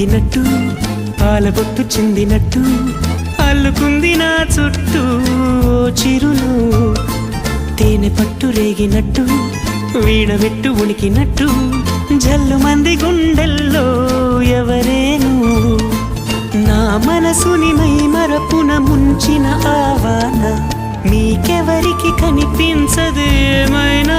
రేగినట్టు పాలబొట్టు చెందినట్టు అల్లుకుంది నా చుట్టూ చిరులు తేనె పట్టు రేగినట్టు వీణవెట్టు ఉనికినట్టు జల్లు మంది గుండెల్లో ఎవరేను. నా మనసుని మై మరపున ముంచిన ఆవాన మీకెవరికి కనిపించదేమైనా